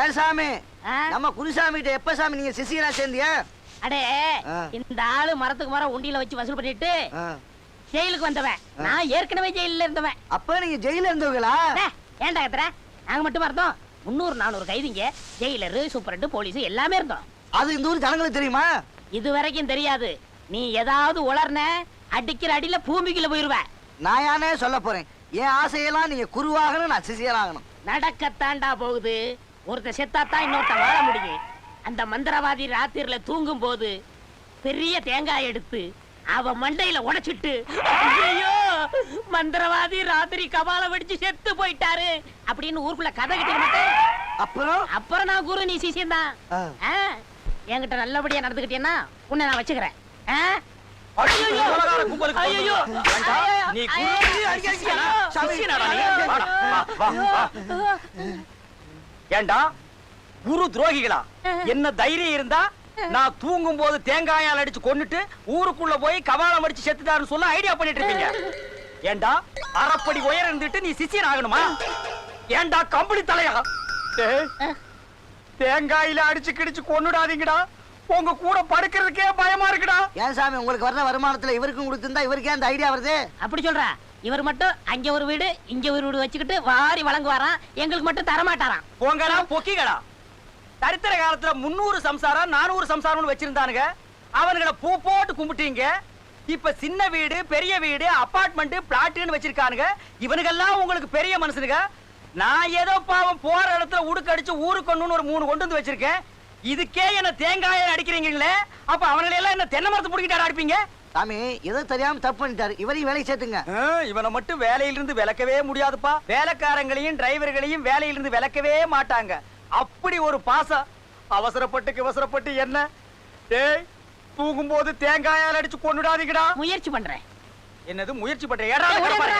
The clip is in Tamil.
ஏன் சாமி? நம்ம குருசாமி கிட்ட எப்ப சாமி நீங்க சிசியனா சேர்ந்தியா? அடே. இந்த ஆளு மரத்துக்கு மரம் உண்டியில வச்சு வசூல் பண்ணிட்டு. ஜெயிலுக்கு வந்தவன். நான் ஏற்கனவே ஜெயில இருந்தவன். அப்ப நீங்க ஜெயில இருந்தவங்களா? ஏன்டா கத்துற? நாங்க மட்டும் இருந்தோம் முந்நூறு நானூறு கைதிங்க ஜெயிலரு சூப்பரண்டு போலீஸ் எல்லாமே இருந்தோம். அது இந்த ஊர் ஜனங்களுக்கு தெரியுமா? இது வரைக்கும் தெரியாது. நீ ஏதாவது உளர்ன அடிக்கிற அடியில பூமிக்குள்ள போயிருவ. நான் யானே சொல்ல போறேன். என் ஆசையெல்லாம் நீங்க குருவாகணும் நான் சிசியனாகணும் நடக்கத்தாண்டா போகுது. ஒருத்தன் செத்தாத்தான் இன்னொருத்தன் வாழ முடியும். அந்த மந்திரவாதி ராத்திரில தூங்கும் போது பெரிய தேங்காய் எடுத்து அவ மண்டையில உடைச்சிட்டு ஐயோ மந்திரவாதி ராத்திரி கபால வெடிச்சு செத்து போயிட்டாரு அப்படின்னு ஊருக்குள்ள கதை கிட்ட அப்புறம்? அப்புறம் நான் குரு நீ சிசியம் தான். என்கிட்ட நல்லபடியா நடந்துக்கிட்டேன்னா உன்னை நான் வச்சுக்கிறேன். ஐயோ, ஏண்டா, ஐயோ, குரு துரோகிகளா? என்ன தைரியம் இருந்தா நான் தூங்கும் போது தேங்காயால் அடிச்சு கொன்னுட்டு ஊருக்குள்ள போய் கபாலம் அடிச்சு செத்துட்டாருன்னு சொல்ல ஐடியா பண்ணிட்டு இருப்பீங்க. ஏண்டா? அரைப்படி உயரம் இருந்துட்டு நீ சிஷியன் ஆகணுமா? ஏண்டா கம்பளி தலையா? தேங்காயில அடிச்சு கிடிச்சு கொன்னுடாதீங்கடா. உங்க கூட படுக்கிறதுக்கே பயமா இருக்குடா. ஏன் சாமி உங்களுக்கு வர்ற வருமானத்துல இவருக்கும் கொடுத்திருந்தா இவருக்கே அந்த ஐடியா வருது? அப்படி சொல்றா. இவர் மட்டும் அங்க ஒரு வீடு இங்க ஒரு வீடு வச்சுக்கிட்டு வாரி வழங்குவாராம். எங்களுக்கு மட்டும் தரமாட்டாராம். போங்கடா பொக்கிகளா தரித்திர காலத்துல முன்னூறு சம்சாரம் நானூறு சம்சாரம்னு வச்சிருந்தானுங்க. அவனுங்களை பூ போட்டு கும்பிட்டீங்க. இப்ப சின்ன வீடு பெரிய வீடு அபார்ட்மெண்ட் பிளாட்டுன்னு வச்சிருக்கானுங்க. இவனுங்கெல்லாம் உங்களுக்கு பெரிய மனுஷனுங்க. நான் ஏதோ பாவம் போற இடத்துல உடுக்கு அடிச்சு ஊருக்கு ஒண்ணுன்னு ஒரு மூணு கொண்டு வந்து வச்சிருக்கேன். இதுக்கே என்ன தேங்காயை அடிக்கிறீங்களே? அப்ப அவனுங்களை எல்லாம் என்ன தென்னை மரத்து பிடிக்கிட்டாரா அடிப்பீங்க? சாமி ஏதோ தெரியாம தப்பு பண்ணிட்டாரு. இவரையும் வேலைக்கு சேர்த்துங்க. இவனை மட்டும் வேலையிலிருந்து விலக்கவே முடியாதுப்பா. வேலைக்காரங்களையும் டிரைவர்களையும் வேலையிலிருந்து விலக்கவே மாட்டாங்க. அப்படி ஒரு பாசம். அவசரப்பட்டு அவசரப்பட்டு என்ன? டேய் தூங்கும்போது தேங்காயால் அடிச்சு கொண்டுடாதீங்கடா முயற்சி பண்றேன். என்னது முயற்சி பண்ற ஏய், ஓடியாந்துடா.